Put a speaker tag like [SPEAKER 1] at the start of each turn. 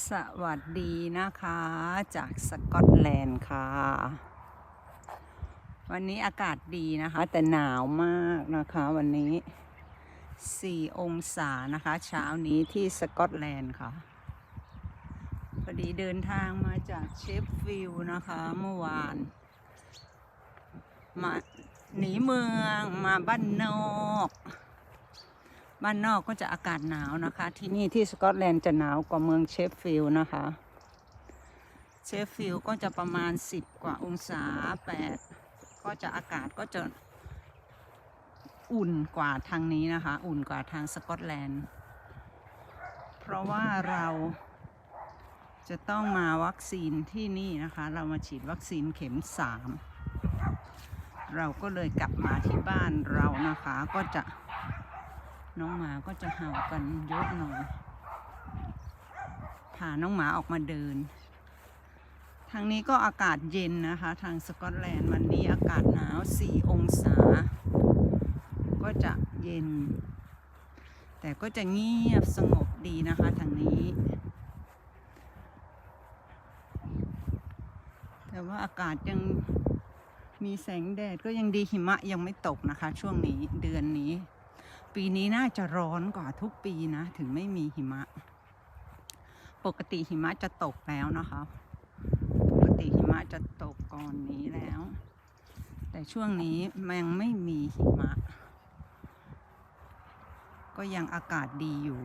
[SPEAKER 1] สวัสดีนะคะจากสกอตแลนด์ค่ะ วันนี้อากาศดีนะคะ แต่หนาวมากนะคะวันนี้ 4 องศานะคะ เช้านี้ที่สกอตแลนด์ค่ะพอดีเดินทางมาจากเชฟฟิลด์นะคะเมื่อวาน มาหนีเมืองมาบ้านนอก บ้านนอกก็จะอากาศหนาวนะคะ ที่นี่ที่สกอตแลนด์จะหนาวกว่าเมืองเชฟฟิลด์นะคะ เชฟฟิลด์ก็จะประมาณ 10 กว่าองศา 8 ก็จะอากาศก็จะอุ่นกว่าทางนี้นะคะ อุ่นกว่าทางสกอตแลนด์ เพราะว่าเราจะต้องมาวัคซีนที่นี่นะคะ เรามาฉีดวัคซีนเข็ม 3 เราก็เลยกลับมาที่บ้านเรานะคะก็จะ น้องหมาก็จะเห่ากันเยอะหน่อยพาน้องหมาออกมาเดิน ทางนี้ก็อากาศเย็นนะคะ ทางสกอตแลนด์วันนี้อากาศหนาว 4 องศา ก็จะเย็น แต่ก็จะเงียบสงบดีนะคะทางนี้ แต่ว่าอากาศยังมีแสงแดดก็ยังดีหิมะยังไม่ตกนะคะ ช่วงนี้เดือนนี้ ปีนี้น่าจะร้อนกว่าทุกปีนะ ถึงไม่มีหิมะ ปกติหิมะจะตกแล้วนะคะ ปกติหิมะจะตกก่อนนี้แล้ว แต่ช่วงนี้มันยังไม่มีหิมะ ก็ยังอากาศดีอยู่